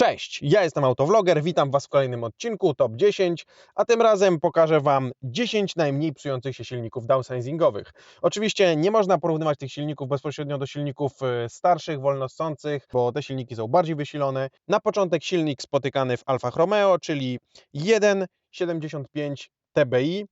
Cześć, ja jestem Autovloger, witam Was w kolejnym odcinku Top 10, a tym razem pokażę Wam 10 najmniej psujących się silników downsizingowych. Oczywiście nie można porównywać tych silników bezpośrednio do silników e, starszych, wolnossących, bo te silniki są bardziej wysilone. Na początek silnik spotykany w Alfa Romeo, czyli 1.75 TBI.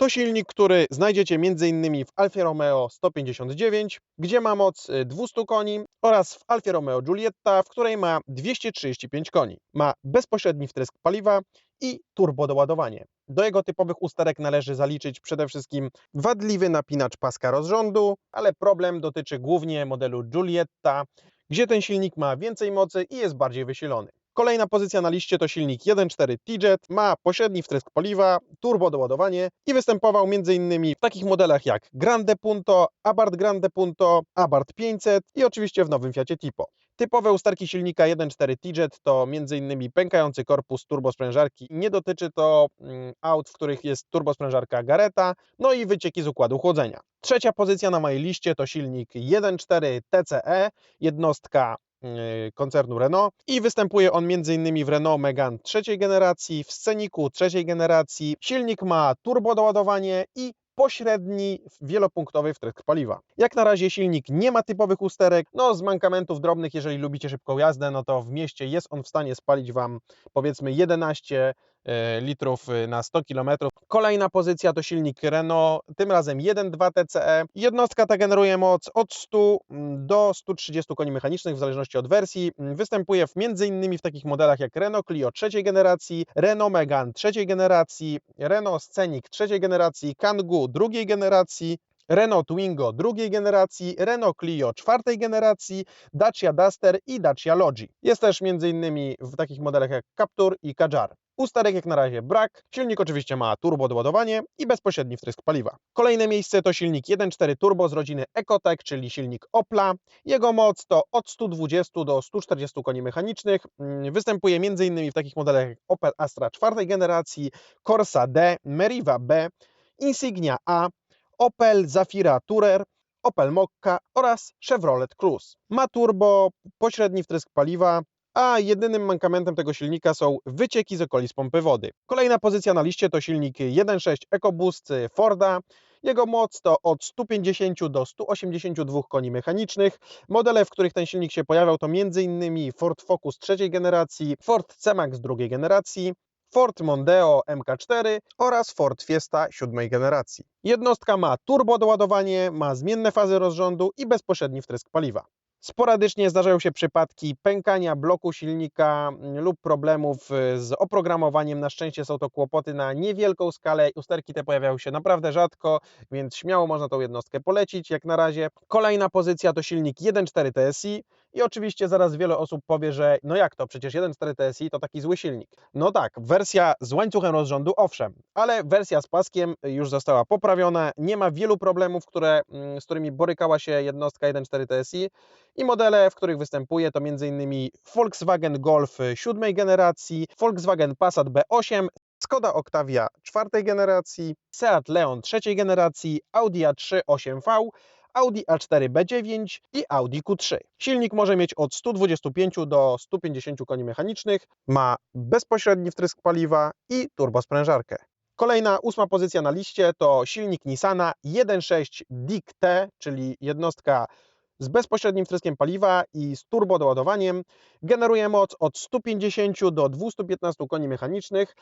To silnik, który znajdziecie m.in. w Alfie Romeo 159, gdzie ma moc y, 200 koni oraz w Alfie Romeo Giulietta, w której ma 235 koni. Ma bezpośredni wtrysk paliwa i turbodoładowanie. Do jego typowych usterek należy zaliczyć przede wszystkim wadliwy napinacz paska rozrządu, ale problem dotyczy głównie modelu Giulietta, gdzie ten silnik ma więcej mocy i jest bardziej wysilony. Kolejna pozycja na liście to silnik 1.4 T-Jet, ma pośredni wtrysk paliwa, turbo doładowanie i występował m.in. w takich modelach jak Grande Punto, Abarth Grande Punto, Abarth 500 i oczywiście w nowym Fiacie Tipo. Typowe usterki silnika 1.4 T-Jet to m.in. pękający korpus turbosprężarki. Nie dotyczy to mm, aut, w których jest turbosprężarka Garetta, no i wycieki z układu chłodzenia. Trzecia pozycja na mojej liście to silnik 1.4 TCE, jednostka koncernu Renault i występuje on m.in. w Renault Megane trzeciej generacji, w Scenicu trzeciej generacji. Silnik ma turbodoładowanie i pośredni wielopunktowy wtrysk paliwa. Jak na razie silnik nie ma typowych usterek, no z mankamentów drobnych, jeżeli lubicie szybką jazdę, no to w mieście jest on w stanie spalić Wam powiedzmy 11 e, litrów e, na 100 km. Kolejna pozycja to silnik Renault, tym razem 1.2 TCE. Jednostka ta generuje moc od 100 do 130 koni mechanicznych w zależności od wersji. Występuje w, innymi w takich modelach jak Renault Clio trzeciej generacji, Renault Megane trzeciej generacji, Renault Scenic trzeciej generacji, Kangoo drugiej generacji, Renault Twingo drugiej generacji, Renault Clio czwartej generacji, Dacia Duster i Dacia Logi. Jest też m.in. w takich modelach jak Captur i Kadjar. Usterek jak na razie brak. Silnik oczywiście ma turbo doładowanie i bezpośredni wtrysk paliwa. Kolejne miejsce to silnik 1.4 turbo z rodziny Ecotec, czyli silnik Opla. Jego moc to od 120 do 140 koni mechanicznych. Mm, Występuje m.in. w takich modelach jak Opel Astra czwartej generacji, Corsa D, Meriva B, Insignia A, Opel Zafira Tourer, Opel Mokka oraz Chevrolet Cruze. Ma turbo, pośredni wtrysk paliwa, a jedynym mankamentem tego silnika są wycieki z okolic pompy wody. Kolejna pozycja na liście to silnik 1.6 EcoBoost Forda. Jego moc to od 150 do 182 koni mechanicznych. Modele, w których ten silnik się pojawiał to m.in. Ford Focus trzeciej generacji, Ford C-Max drugiej generacji, Ford Mondeo MK4 oraz Ford Fiesta siódmej generacji. Jednostka ma turbo doładowanie, ma zmienne fazy rozrządu i bezpośredni wtrysk paliwa. Sporadycznie zdarzają się przypadki pękania bloku silnika mm, lub problemów y, z oprogramowaniem. Na szczęście są to kłopoty na niewielką skalę. Usterki te pojawiają się naprawdę rzadko, więc śmiało można tą jednostkę polecić jak na razie. Kolejna pozycja to silnik 1.4 TSI. I oczywiście zaraz wiele osób powie, że no jak to, przecież 1.4 TSI to taki zły silnik. No tak, wersja z łańcuchem rozrządu owszem, ale wersja z paskiem już została poprawiona, nie ma wielu problemów, które, mm, z którymi borykała się jednostka 1.4 TSI i modele, w których występuje to m.in. Volkswagen Golf siódmej generacji, Volkswagen Passat B8, Skoda Octavia czwartej generacji, Seat Leon trzeciej generacji, Audi A3 8V, Audi A4 B9 i Audi Q3. Silnik może mieć od 125 do 150 koni mechanicznych, ma bezpośredni wtrysk paliwa i turbosprężarkę. Kolejna, ósma pozycja na liście to silnik Nissana 1.6 DIC-T, czyli jednostka z bezpośrednim wtryskiem paliwa i z turbodoładowaniem. Generuje moc od 150 do 215 koni mechanicznych.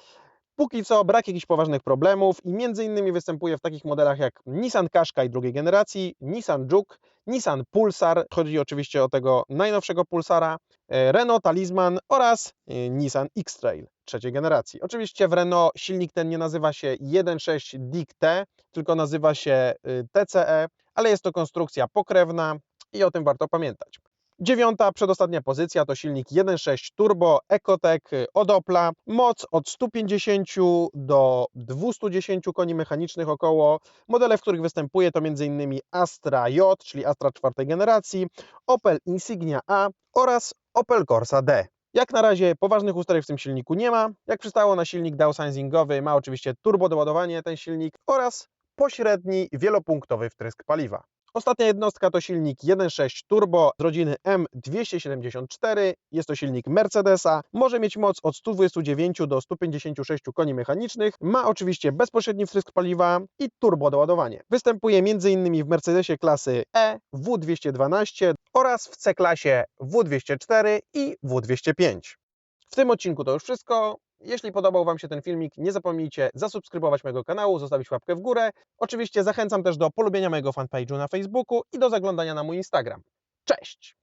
Póki co brak jakichś poważnych problemów i między innymi występuje w takich modelach jak Nissan Qashqai drugiej generacji, Nissan Juke, Nissan Pulsar, chodzi oczywiście o tego najnowszego Pulsara, e, Renault Talisman oraz e, Nissan X-Trail trzeciej generacji. Oczywiście w Renault silnik ten nie nazywa się 1.6 DIC-T, tylko nazywa się e, TCE, ale jest to konstrukcja pokrewna i o tym warto pamiętać. Dziewiąta, przedostatnia pozycja to silnik 1.6 Turbo Ecotec od Opla. Moc od 150 do 210 koni mechanicznych około. Modele, w których występuje to m.in. Astra J, czyli Astra czwartej generacji, Opel Insignia A oraz Opel Corsa D. Jak na razie poważnych usterek w tym silniku nie ma. Jak przystało na silnik downsizingowy, ma oczywiście turbo doładowanie ten silnik oraz pośredni wielopunktowy wtrysk paliwa. Ostatnia jednostka to silnik 1.6 turbo z rodziny M274. Jest to silnik Mercedesa. Może mieć moc od 129 do 156 koni mechanicznych. Ma oczywiście bezpośredni wtrysk paliwa i turbo doładowanie. Występuje m.in. w Mercedesie klasy E, W212 oraz w C-klasie W204 i W205. W tym odcinku to już wszystko. Jeśli podobał Wam się ten filmik, nie zapomnijcie zasubskrybować mojego kanału, zostawić łapkę w górę. Oczywiście zachęcam też do polubienia mojego fanpage'u na Facebooku i do zaglądania na mój Instagram. Cześć!